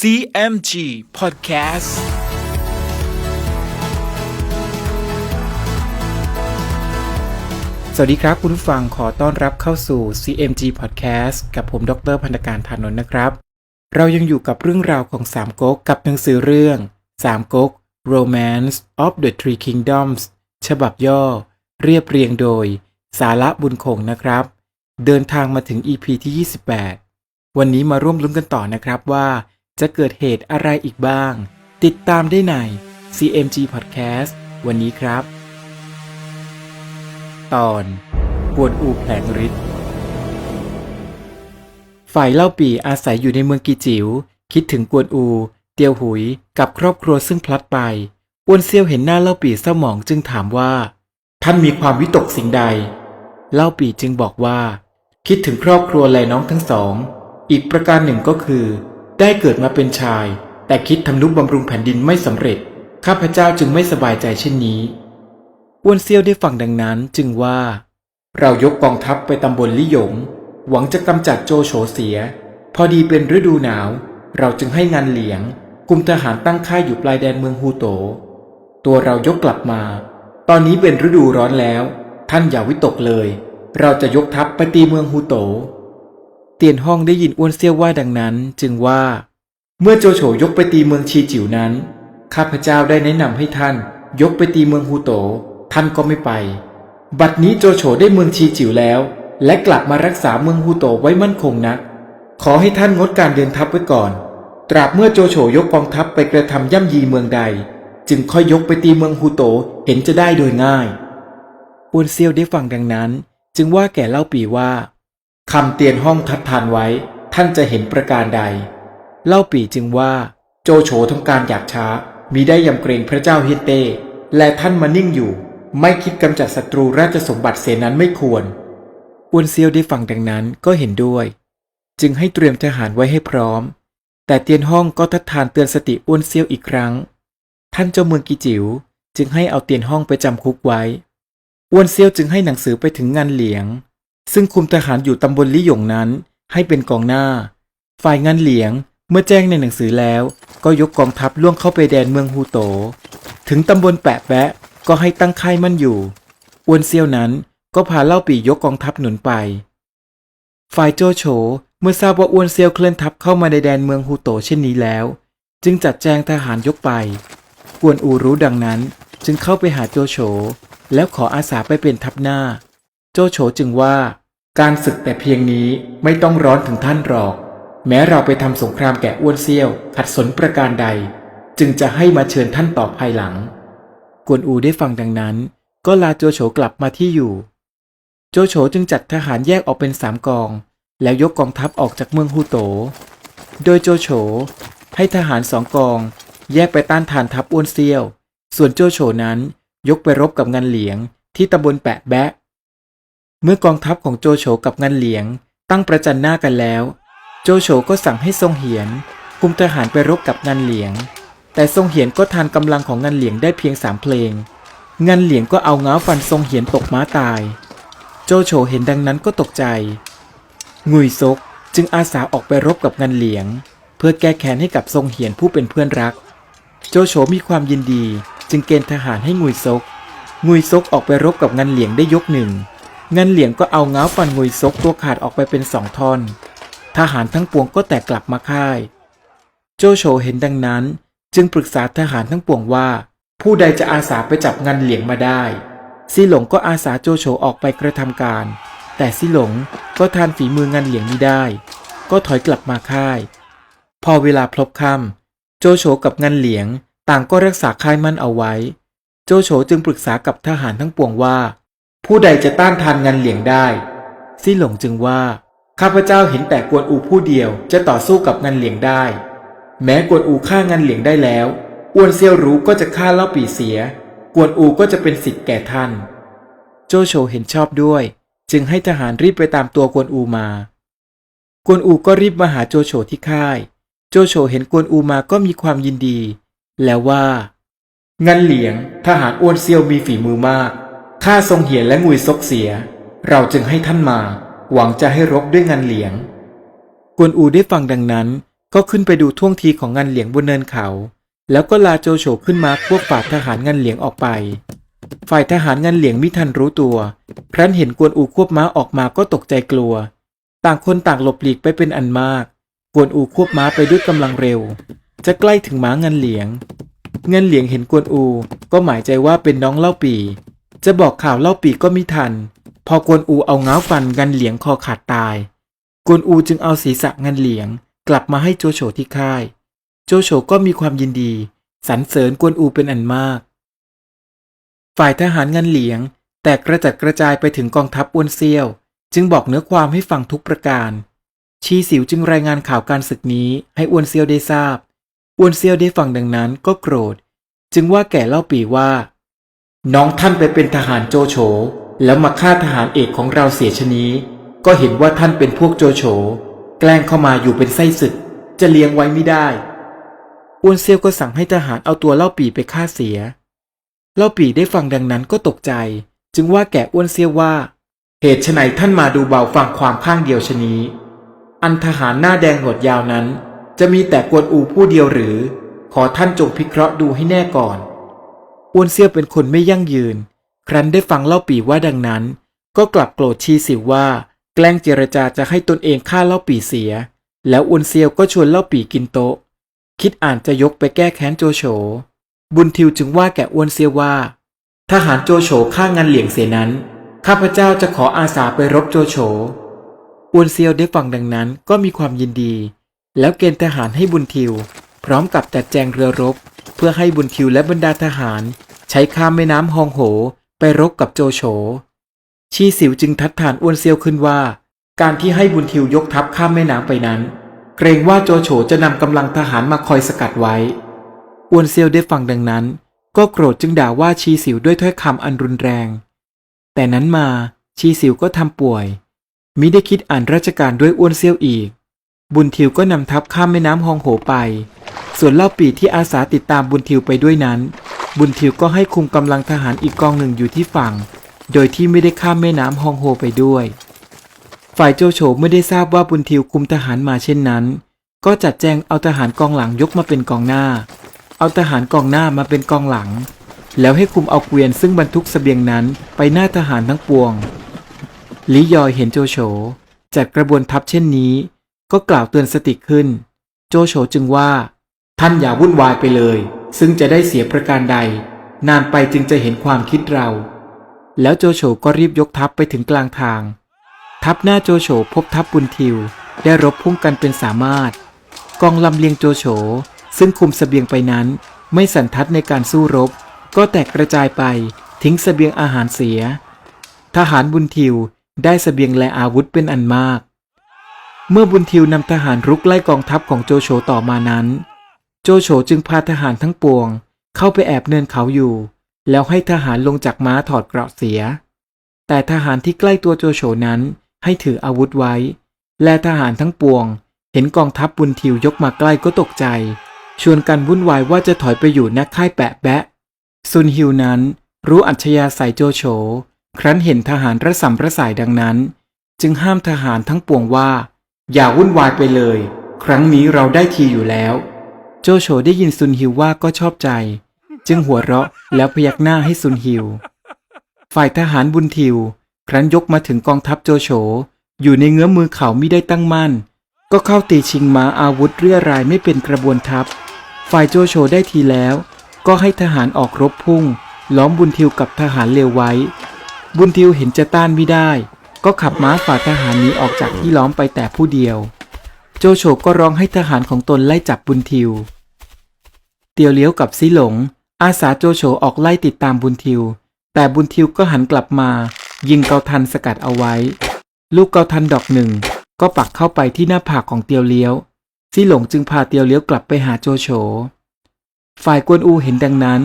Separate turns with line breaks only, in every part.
CMG Podcast
สวัสดีครับคุณผู้ฟังขอต้อนรับเข้าสู่ CMG Podcast กับผมดรพันธการธานนท์นะครับ เรายังอยู่กับเรื่องราวของสามก๊กกับหนังสือเรื่องสามก๊ก Romance of the Three Kingdoms ฉบับย่อ เรียบเรียงโดย สาระบุญคงนะครับ เดินทางมาถึง EP ที่ 28 วันนี้มาร่วมลุ้นกันต่อนะครับว่า จะเกิดเหตุอะไรอีกบ้าง ติดตามได้ใน CMG Podcast วันนี้ครับ ตอนกวนอูแผลงฤทธิ์ฝ่ายเล่าปีอาศัยอยู่ในเมืองกีจิว๋ว คิดถึงกวนอู เตียวหุยกับครอบครัวซึ่งพลัดไปอ้วนเซียวเห็นหน้าเล่าปีเศร้าหมองจึงถามว่า ท่านมีความวิตกสิ่งใด เล่าปีจึงบอกว่า คิดถึงครอบครัวและน้องทั้งสอง อีกประการหนึ่งก็คือ ได้เกิดมาเป็นชาย แต่คิดทำนุบำรุงแผ่นดินไม่สำเร็จ ข้าพเจ้าจึงไม่สบายใจเช่นนี้อ้วนเซียวได้ฟังดังนั้นจึงว่า เรายกกองทัพไปตำบลลิหยง หวังจะกำจัดโจโฉเสีย พอดีเป็นฤดูหนาว เราจึงให้งานเหลียงกลุ่มทหารตั้งค่ายอยู่ปลายแดนเมืองฮูโต ตัวเรายกกลับมา ตอนนี้เป็นฤดูร้อนแล้ว ท่านอย่าวิตกเลย เราจะยกทัพไปตีเมืองฮูโต เตียนห้องได้ยินอ้วนเซียวว่าดังนั้น จึงว่า เมื่อโจโฉยกไปตีเมืองชีจิ๋วนั้น ข้าพเจ้าได้แนะนำให้ท่าน ยกไปตีเมืองฮูโต ท่านก็ไม่ไป บัดนี้โจโฉได้เมืองชีจิ๋วแล้ว และกลับมารักษาเมืองฮูโตไว้มั่นคงนัก ขอให้ท่านงดการเดินทัพไว้ก่อน ตราบเมื่อโจโฉยกกองทัพไปกระทำย่ำยีเมืองใด จึงค่อยยกไปตีเมืองฮูโตเห็นจะได้โดยง่ายอ้วนเซียวได้ฟังดังนั้น จึงว่าแก่เล่าปีว่า คำเตียนห้องทัดทานไว้ท่านจะเห็นประการใด เล่าปีจึงว่า โจโฉทำการอยากช้ามีได้ยำเกรงพระเจ้าเฮเต และท่านมานิ่งอยู่ ไม่คิดกำจัดศัตรูราชสมบัติเสนั้นไม่ควรอวนเซียวได้ฟังดังนั้นก็เห็นด้วย จึงให้เตรียมทหารไว้ให้พร้อม แต่เตียนห้องก็ทัดทานเตือนสติอ้วนเซียวอีกครั้ง ท่านเจ้าเมืองกิจิว๋วจึงให้เอาเตียนห้องไปจำคุกไว้อ้วนเซียวจึงให้หนังสือไปถึงงานเหลียง ซึ่งคุมทหารอยู่ตำบลลี่หยงนั้นให้เป็นกองหน้า ฝ่ายงานเหลียงเมื่อแจ้งในหนังสือแล้วก็ยกกองทัพล่วงเข้าไปแดนเมืองฮูโต ถึงตำบลแปะแปะก็ให้ตั้งค่ายมั่นอยู่อ้วนเซียวนั้นก็พาเล่าปี่ยกกองทัพหนุนไป ฝ่ายโจโฉเมื่อทราบว่าอ้วนเซียวเคลื่อนทัพเข้ามาในแดนเมืองฮูโตเช่นนี้แล้ว จึงจัดแจงทหารยกไป กวนอูรู้ดังนั้นจึงเข้าไปหาโจโฉแล้วขออาสาไปเป็นทัพหน้า โจโฉจึงว่า การศึกแต่เพียงนี้ไม่ต้องร้อนถึงท่านหรอก แม้เราไปทำสงครามแก่อ้วนเซี่ยว ขัดสนประการใด จึงจะให้มาเชิญท่านต่อภายหลัง กวนอูได้ฟังดังนั้น ก็ลาโจโฉกลับมาที่อยู่ โจโฉจึงจัดทหารแยกออกเป็นสามกอง แล้วยกกองทัพออกจากเมืองฮูโต โดยโจโฉให้ทหารสองกอง แยกไปต้านทานทัพอ้วนเซี่ยว ส่วนโจโฉนั้นยกไปรบกับงานเหลียงที่ตำบลแปะแบะ เมื่อกองทัพของโจโฉกับงานเหลียง ตั้งประจันหน้ากันแล้ว โจโฉก็สั่งให้ทรงเหียนคุมทหารไปรบกับงานเหลียง แต่ทรงเหียนก็ทานกำลังของงานเหลียงได้เพียงสามเพลงงานเหลียงก็เอาง้าฟันทรงเหียนตกม้าตาย โจโฉเห็นดังนั้นก็ตกใจ งุยซกจึงอาสาออกไปรบกับงานเหลียง เพื่อแก้แค้นให้กับทรงเหียนผู้เป็นเพื่อนรัก โจโฉมีความยินดี จึงเกณฑ์ทหารให้งุยซกงุยซกออกไปรบกับงันเหลียงได้ยกหนึ่ง เงันเหลียงก็เอาเงาฟันงุยซกตัวขาดออกไปเป็นสองท่อน ทหารทั้งปวงก็แตกกลับมาค่าย โจโฉเห็นดังนั้น จึงปรึกษาทหารทั้งปวงว่า ผู้ใดจะอาสาไปจับเงันเหลียงมาได้ซีหลงก็อาสาโจโฉออกไปกระทำการ แต่ซีหลงก็ทานฝีมืองันเหลียงนี้ได้ ก็ถอยกลับมาค่าย พอเวลาพลบค่ำโจโฉกับงันเหลียงต่างก็รักษาค่ายมั่นเอาไว้ โจโฉจึงปรึกษากับทหารทั้งปวงว่า ผู้ใดจะต้านทานงันเหลียงได้ ซี่หลงจึงว่า ข้าพเจ้าเห็นแต่กวนอูผู้เดียวจะต่อสู้กับงันเหลียงได้ แม้กวนอูฆ่างันเหลียงได้แล้ว อ้วนเซียวรู้ก็จะฆ่าเล่าปีเสีย กวนอูก็จะเป็นสิทธิ์แก่ท่าน โจโฉเห็นชอบด้วย จึงให้ทหารรีบไปตามตัวกวนอูมา กวนอูก็รีบมาหาโจโฉที่ค่าย โจโฉเห็นกวนอูมาก็มีความยินดี แล้วว่างันเหลียงทหารอ้วนเซียวมีฝีมือมาก ข้าทรงเหียนและงุยซกเสีย เราจึงให้ท่านมา หวังจะให้รบด้วยงันเหลียง กวนอูได้ฟังดังนั้น ก็ขึ้นไปดูท่วงทีของงานเหลียงบนเนินเขา แล้วก็ลาโจโฉขึ้นมาควบฝ่าทหารงานเหลียงออกไป ฝ่ายทหารงานเหลียงมิทันรู้ตัว ครั้นเห็นกวนอูควบม้าออกมาก็ตกใจกลัว ต่างคนต่างหลบหลีกไปเป็นอันมาก กวนอูควบม้าไปด้วยกำลังเร็ว จะใกล้ถึงม้างานเหลียง เงินเหลียงเห็นกวนอูก็หมายใจว่าเป็นน้องเล่าปี จะบอกข่าวเล่าปีก็มิทัน พอกวนอูเอาเงาฟันงันเหลียงคอขาดตาย กวนอูจึงเอาศีรษะงันเหลียง กลับมาให้โจโฉที่ค่าย โจโฉก็มีความยินดีสรรเสริญกวนอูเป็นอันมาก ฝ่ายทหารงันเหลียง แตกกระจัดกระจายไปถึงกองทัพอ้วนเซียว จึงบอกเนื้อความให้ฟังทุกประการ ชีสิวจึงรายงานข่าวการศึกนี้ให้อ้วนเซียวได้ทราบอ้วนเซียวได้ฟังดังนั้นก็โกรธ จึงว่าแก่เล่าปีว่า น้องท่านไปเป็นทหารโจโฉแล้วมาฆ่าทหารเอกของเราเสียชนี้ ก็เห็นว่าท่านเป็นพวกโจโฉแกล้งเข้ามาอยู่เป็นไส้ศึก จะเลี้ยงไว้ไม่ได้อ้วนเซียวก็สั่งให้ทหารเอาตัวเล่าปีไปฆ่าเสีย เล่าปีได้ฟังดังนั้นก็ตกใจ จึงว่าแก่อ้วนเซียวว่า เหตุไฉนท่านมาดูเบาฟังความข้างเดียวชนี้ อันทหารหน้าแดงหนวดยาวนั้น จะมีแต่กวนอูผู้เดียวหรือ ขอท่านจงพิเคราะห์ดูให้แน่ก่อน อ้วนเซียเป็นคนไม่ยั่งยืน ครั้นได้ฟังเล่าปีว่าดังนั้น ก็กลับโกรธชีสิวว่า แกล้งเจรจาจะให้ตนเองฆ่าเล่าปีเสีย แล้วอ้วนเซียวก็ชวนเล่าปีกินโต๊ะ คิดอ่านจะยกไปแก้แค้นโจโฉ บุญทิวจึงว่าแก่อ้วนเซียวว่าทหารโจโฉฆ่างานเหลียงเสียนั้น ข้าพเจ้าจะขออาสาไปรบโจโฉอ้วนเซียวได้ฟังดังนั้นก็มีความยินดี แล้วเกณฑ์ทหารให้บุญทิว พร้อมกับจัดแจงเรือรบ เพื่อให้บุญทิวและบรรดาทหาร ใช้ข้ามแม่น้ำฮองโห ไปรบกับโจโฉ ชีสิวจึงทัดทานอ้วนเซียวขึ้นว่า การที่ให้บุญทิวยกทัพข้ามแม่น้ำไปนั้น เกรงว่าโจโฉจะนำกำลังทหารมาคอยสกัดไว้ อ้วนเซียวได้ฟังดังนั้น ก็โกรธจึงด่าว่าชีสิวด้วยถ้อยคำอันรุนแรง แต่นั้นมาชีสิวก็ทำป่วยมิได้คิดอ่านราชการด้วยอ้วนเซียวอีก บุญทิวก็นำทัพข้ามแม่น้ำฮองโหไป ส่วนเล่าปีที่อาสาติดตามบุญทิวไปด้วยนั้น บุญทิวก็ให้คุมกำลังทหารอีกกองหนึ่งอยู่ที่ฝั่ง โดยที่ไม่ได้ข้ามแม่น้ำฮองโฮไปด้วย ฝ่ายโจโฉไม่ได้ทราบว่าบุญทิวคุมทหารมาเช่นนั้น ก็จัดแจงเอาทหารกองหลังยกมาเป็นกองหน้า เอาทหารกองหน้ามาเป็นกองหลัง แล้วให้คุมเอาเกวียนซึ่งบรรทุกเสบียงนั้นไปหน้าทหารทั้งปวงลิยอยเห็นโจโฉจัดกระบวนทัพเช่นนี้ ก็กล่าวเตือนสติขึ้น โจโฉจึงว่า ท่านอย่าวุ่นวายไปเลย ซึ่งจะได้เสียประการใด นานไปจึงจะเห็นความคิดเรา แล้วโจโฉก็รีบยกทัพไปถึงกลางทาง ทัพหน้าโจโฉพบทัพบุญทิว ได้รบพุ่งกันเป็นสามารถ กองลำเลียงโจโฉซึ่งคุมเสบียงไปนั้น ไม่สันทัดในการสู้รบ ก็แตกกระจายไปทิ้งเสบียงอาหารเสีย ทหารบุญทิวได้เสบียงและอาวุธเป็นอันมาก เมื่อบุญทิวนำทหารรุกไล่กองทัพของโจโฉต่อมานั้น โจโฉจึงพาทหารทั้งปวง เข้าไปแอบเนินเขาอยู่ แล้วให้ทหารลงจากม้าถอดเกราะเสีย แต่ทหารที่ใกล้ตัวโจโฉนั้นให้ถืออาวุธไว้ และทหารทั้งปวง เห็นกองทัพบุญทิวยกมาใกล้ก็ตกใจ ชวนกันวุ่นวายว่าจะถอยไปอยู่นักค่ายแปะแบะซุนฮิวนั้นรู้อัจฉริยะใส่โจโฉ ครั้นเห็นทหารระสำระสายดังนั้น จึงห้ามทหารทั้งปวงว่า อย่าวุ่นวายไปเลย ครั้งนี้เราได้ทีอยู่แล้ว โจโฉได้ยินซุนฮิวว่าก็ชอบใจ จึงหัวเราะแล้วพยักหน้าให้ซุนฮิว ฝ่ายทหารบุญทิว ครั้นยกมาถึงกองทัพโจโฉอยู่ในเงื้อมมือเขาไม่ได้ตั้งมั่น ก็เข้าตีชิงม้าอาวุธเรียรายไม่เป็นกระบวนทัพ ฝ่ายโจโฉได้ทีแล้ว ก็ให้ทหารออกรบพุ่ง ล้อมบุญทิวกับทหารเลวไว้ บุญทิวเห็นจะต้านไม่ได้ ก็ขับม้าฝ่าทหารหนี้ออกจากที่ล้อมไปแต่ผู้เดียว โจโฉก็ร้องให้ทหารของตนไล่จับบุญทิว เตียวเลี้ยวกับซิหลง อาสาโจโฉออกไล่ติดตามบุญทิว แต่บุญทิวก็หันกลับมา ยิงเกาทันสกัดเอาไว้ ลูกเกาทันดอกหนึ่ง ก็ปักเข้าไปที่หน้าผากของเตียวเลี้ยวซิหลงจึงพาเตียวเลี้ยวกลับไปหาโจโฉ ฝ่ายกวนอูเห็นดังนั้น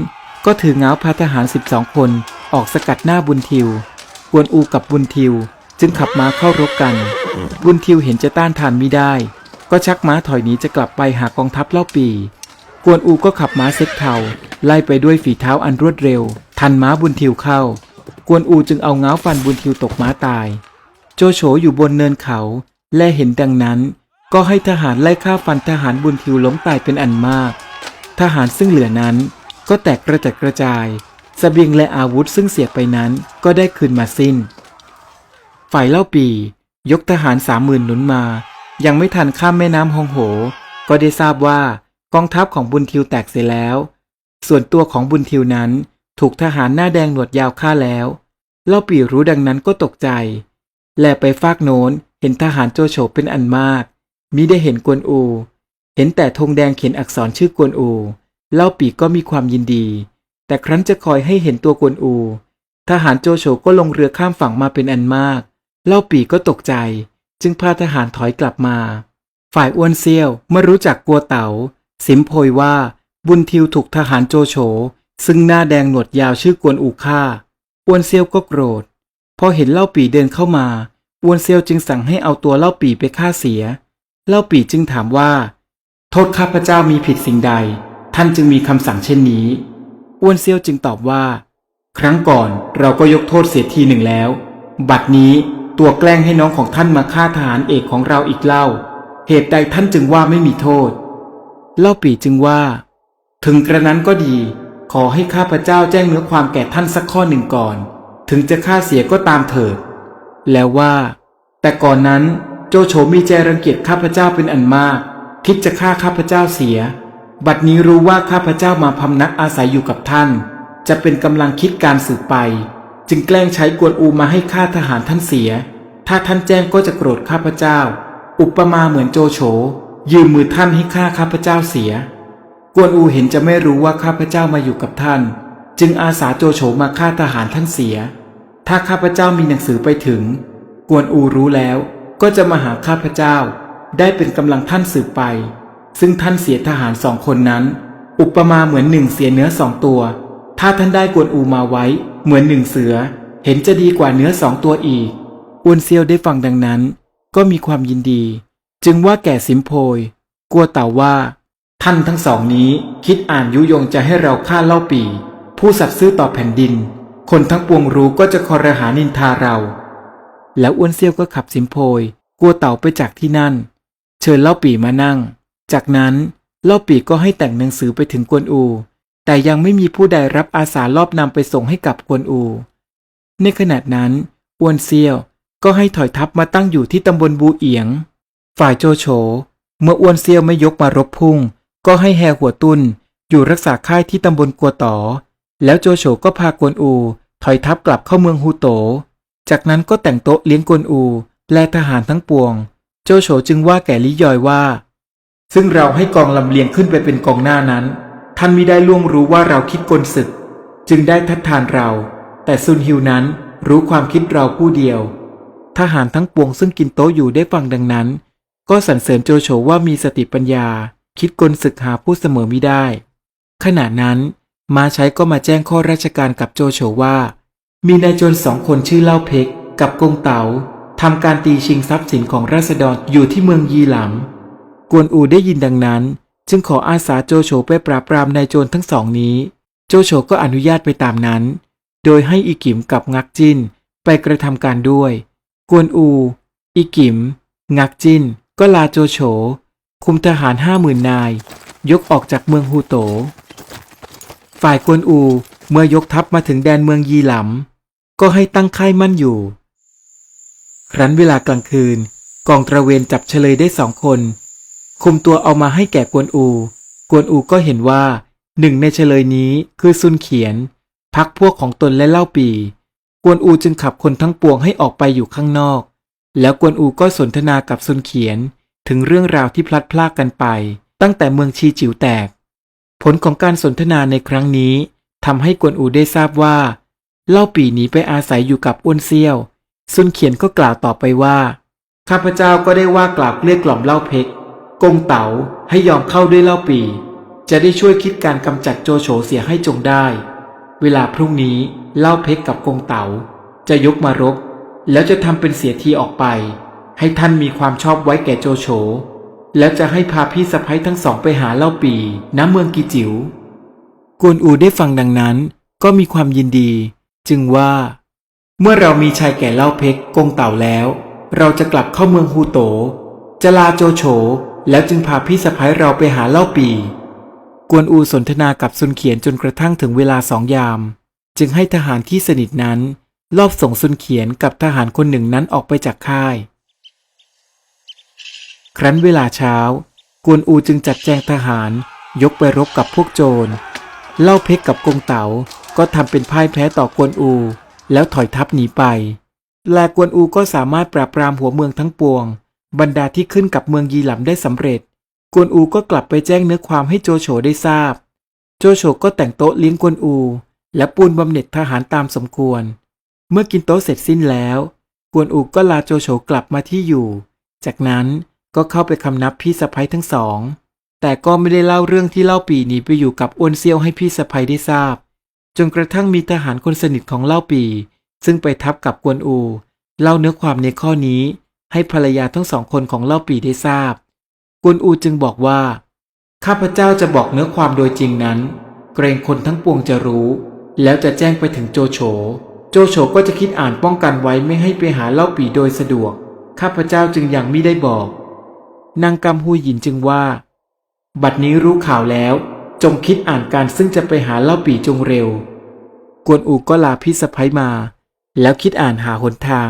ก็ถือเงาพาทหาร 12 คนออกสกัดหน้าบุญทิว กวนอูกับบุญทิว จึงขับม้าเข้ารบกัน บุญทิวเห็นจะต้านทานไม่ได้ ก็ชักม้าถอยหนีจะกลับไปหากองทัพเล่าปี กวนอูก็ขับม้าเซ็กเทาไล่ไปด้วยฝีเท้าอันรวดเร็ว ทันม้าบุญทิวเข้า กวนอูจึงเอาเงาฟันบุญทิวตกม้าตาย โจโฉอยู่บนเนินเขา และเห็นดังนั้น ก็ให้ทหารไล่ฆ่าฟันทหารบุญทิวล้มตายเป็นอันมาก ทหารซึ่งเหลือนั้น ก็แตกกระจัดกระจายสเสบียงและอาวุธซึ่งเสียไปนั้นก็ได้คืนมาสิ้น ฝ่ายเล่าปี ยกทหารสามหมื่นหนุนมา ยังไม่ทันข้ามแม่น้ำฮองโห ก็ได้ทราบว่ากองทัพของบุญทิวแตกเสียแล้ว ส่วนตัวของบุญทิวนั้นถูกทหารหน้าแดงหนวดยาวฆ่าแล้ว เล่าปีรู้ดังนั้นก็ตกใจ แลไปฟากโน้นเห็นทหารโจโฉเป็นอันมากมิได้เห็นกวนอู เห็นแต่ธงแดงเขียนอักษรชื่อกวนอู เล่าปีก็มีความยินดี แต่ครั้นจะคอยให้เห็นตัวกวนอู ทหารโจโฉก็ลงเรือข้ามฝั่งมาเป็นอันมาก เล่าปีก็ตกใจ จึงพาทหารถอยกลับมา ฝ่ายอ้วนเซียวเมื่อรู้จักกัวเต๋า สิมโพยว่าบุญทิวถูกทหารโจโฉซึ่งหน้าแดงหนวดยาวชื่อกวนอูฆ่าอ้วนเซียวก็โกรธ พอเห็นเล่าปีเดินเข้ามาอ้วนเซียวจึงสั่งให้เอาตัวเล่าปีไปฆ่าเสีย เล่าปีจึงถามว่า โทษข้าพเจ้ามีผิดสิ่งใด ท่านจึงมีคำสั่งเช่นนี้อ้วนเซียวจึงตอบว่า ครั้งก่อนเราก็ยกโทษเสียทีหนึ่งแล้ว บัดนี้ ตัวแกล้งให้น้องของท่านมาฆ่าทหารเอกของเราอีกเล่า เหตุใดท่านจึงว่าไม่มีโทษ เล่าปีจึงว่า ถึงกระนั้นก็ดี ขอให้ข้าพเจ้าแจ้งเนื้อความแก่ท่านสักข้อหนึ่งก่อน ถึงจะฆ่าเสียก็ตามเถิด แล้วว่า แต่ก่อนนั้นโจโฉมีใจรังเกียจข้าพเจ้าเป็นอันมาก คิดจะฆ่าข้าพเจ้าเสีย บัดนี้รู้ว่าข้าพเจ้ามาพำนักอาศัยอยู่กับท่าน จะเป็นกำลังคิดการสืบไป จึงแกล้งใช้กวนอูมาให้ฆ่าทหารท่านเสีย ถ้าท่านแจ้งก็จะโกรธข้าพเจ้า อุปมาเหมือนโจโฉยืมมือท่านให้ฆ่าข้าพเจ้าเสีย กวนอูเห็นจะไม่รู้ว่าข้าพเจ้ามาอยู่กับท่าน จึงอาสาโจโฉมาฆ่าทหารท่านเสีย ถ้าข้าพเจ้ามีหนังสือไปถึง กวนอูรู้แล้วก็จะมาหาข้าพเจ้า ได้เป็นกำลังท่านสืบไป ซึ่งท่านเสียทหารสองคนนั้น อุปมาเหมือนหนึ่งเสียเนื้อสองตัว ถ้าท่านได้กวนอูมาไว้ เหมือนหนึ่งเสือ เห็นจะดีกว่าเนื้อสองตัวอีกอวนเซียวได้ฟังดังนั้น ก็มีความยินดี จึงว่าแก่สิมโพยกลัวเต่าว่า ท่านทั้งสองนี้คิดอ่านยุยงจะให้เราฆ่าเล่าปี ผู้สัตย์ซื่อต่อแผ่นดิน คนทั้งปวงรู้ก็จะคอรหานินทาเรา แล้วอ้วนเซียวก็ขับสิมโพยกลัวเต่าไปจากที่นั่น เชิญเล่าปีมานั่ง จากนั้นเล่าปีก็ให้แต่งหนังสือไปถึงกวนอู แต่ยังไม่มีผู้ใดรับอาสารอบนำไปส่งให้กับกวนอู ในขณะนั้นอ้วนเซียวก็ให้ถอยทัพมาตั้งอยู่ที่ตำบลบูเอียง ฝ่ายโจโฉเมื่ออ้วนเซียวไม่ยกมารบพุ่ง ก็ให้แฮหัวตุนอยู่รักษาค่ายที่ตำบลกัวตอแล้วโจโฉก็พากวนอู ถอยทัพกลับเข้าเมืองฮูโต จากนั้นก็แต่งโต๊ะเลี้ยงกวนอู และทหารทั้งปวง โจโฉจึงว่าแก่ลิยอยว่า ซึ่งเราให้กองลำเลียงขึ้นไปเป็นกองหน้านั้น ท่านมิได้ล่วงรู้ว่าเราคิดกลศึก จึงได้ทัดทานเรา แต่ซุนฮิวนั้นรู้ความคิดเราผู้เดียว ทหารทั้งปวงซึ่งกินโต๊ะอยู่ได้ฟังดังนั้น ก็สรรเสริญโจโฉว่ามีสติปัญญา คิดกลศึกหาผู้เสมอมิได้ ขณะนั้นมาใช้ก็มาแจ้งข้อราชการกับโจโฉว่า มีนายโจรสองคนชื่อเล่าเพกกับกงเต๋าทำการตีชิงทรัพย์สินของราษฎรอยู่ที่เมืองยีหลำกวนอูได้ยินดังนั้น จึงขออาสาโจโฉไปปราบปรามนายโจรทั้งสองนี้ โจโฉก็อนุญาตไปตามนั้น โดยให้อีกิมกับงักจินไปกระทำการด้วย กวนอู อีกิม งักจินก็ลาโจโฉ คุมทหารห้าหมื่นนาย ยกออกจากเมืองฮูโต ฝ่ายกวนอูเมื่อยกทัพมาถึงแดนเมืองยีหลำก็ให้ตั้งค่ายมั่นอยู่ ครั้นเวลากลางคืน กองตระเวนจับเฉลยได้สองคน คุมตัวเอามาให้แก่กวนอู กวนอูก็เห็นว่าหนึ่งในเฉลยนี้คือซุนเขียน พักพวกของตนและเล่าปี กวนอูจึงขับคนทั้งปวงให้ออกไปอยู่ข้างนอก แล้วกวนอูก็สนทนากับซุนเขียนถึงเรื่องราวที่พลัดพรากกันไป ตั้งแต่เมืองชีจิ๋วแตก ผลของการสนทนาในครั้งนี้ทำให้กวนอูได้ทราบว่า เล่าปีหนีไปอาศัยอยู่กับอ้วนเซียวซุนเขียนก็กล่าวต่อไปว่าข้าพเจ้าก็ได้ว่ากล่าวเกลี้ยกล่อมเล่าเพก กงเต๋าให้ยอมเข้าด้วยเล่าปี จะได้ช่วยคิดการกำจัดโจโฉเสียให้จงได้ เวลาพรุ่งนี้เล่าเพกกับกงเต๋าจะยกมารบ แล้วจะทำเป็นเสียทีออกไป ให้ท่านมีความชอบไว้แก่โจโฉแล้วจะให้พาพี่สะพ้ยทั้งสองไปหาเล่าปีณเมืองกีจิว๋วกวนอูได้ฟังดังนั้น ก็มีความยินดี จึงว่า เมื่อเรามีชายแก่เล่าเพกกงเต่าแล้ว เราจะกลับเข้าเมืองฮูโต จะลาโจโฉ แล้วจึงพาพี่สะพ้ายเราไปหาเล่าปี กวนอูสนทนากับซุนเขียนจนกระทั่งถึงเวลาสองยาม จึงให้ทหารที่สนิทนั้น ลอบส่งซุนเขียนกับทหารคนหนึ่งนั้นออกไปจากค่าย ครั้นเวลาเช้า กวนอูจึงจัดแจงทหารยกไปรบกับพวกโจร เล่าเพกกับกงเต๋าก็ทำเป็นพ่ายแพ้ต่อกวนอู แล้วถอยทัพหนีไป และกวนอูก็สามารถปราบปรามหัวเมืองทั้งปวง บรรดาที่ขึ้นกับเมืองยีหลำได้สำเร็จ กวนอูก็กลับไปแจ้งเนื้อความให้โจโฉได้ทราบ โจโฉก็แต่งโต๊ะเลี้ยงกวนอู และปูนบำเหน็จทหารตามสมควร เมื่อกินโต๊ะเสร็จสิ้นแล้ว กวนอูก็ลาโจโฉกลับมาที่อยู่ จากนั้นก็เข้าไปคำนับพี่สะพ้ยทั้งสอง แต่ก็ไม่ได้เล่าเรื่องที่เล่าปีหนีไปอยู่กับอ้วนเซียวให้พี่สะพ้ยได้ทราบ จนกระทั่งมีทหารคนสนิทของเล่าปี ซึ่งไปทับกับกวนอู เล่าเนื้อความในข้อนี้ ให้ภรรยาทั้งสองคนของเล่าปีได้ทราบกวนอูจึงบอกว่า ข้าพเจ้าจะบอกเนื้อความโดยจริงนั้น เกรงคนทั้งปวงจะรู้ แล้วจะแจ้งไปถึงโจโฉ โจโฉก็จะคิดอ่านป้องกันไว้ไม่ให้ไปหาเล่าปีโดยสะดวก ข้าพเจ้าจึงยังไม่ได้บอก นางกำฮูหยินจึงว่า บัดนี้รู้ข่าวแล้ว จงคิดอ่านการซึ่งจะไปหาเล่าปีจงเร็ว กวนอูก็ลาพี่สะพ้ยมา แล้วคิดอ่านหาหนทาง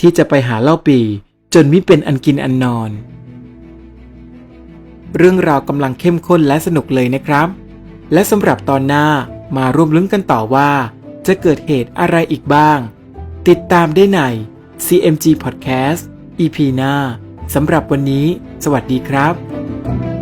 ที่จะไปหาเล่าปี จนมิเป็นอันกินอันนอน เรื่องราวกำลังเข้มข้นและสนุกเลยนะครับ และสำหรับตอนหน้ามาร่วมลุ้นกันต่อว่า จะเกิดเหตุอะไรอีกบ้าง ติดตามได้ใน CMG Podcast EP หน้าสำหรับวันนี้ สวัสดีครับ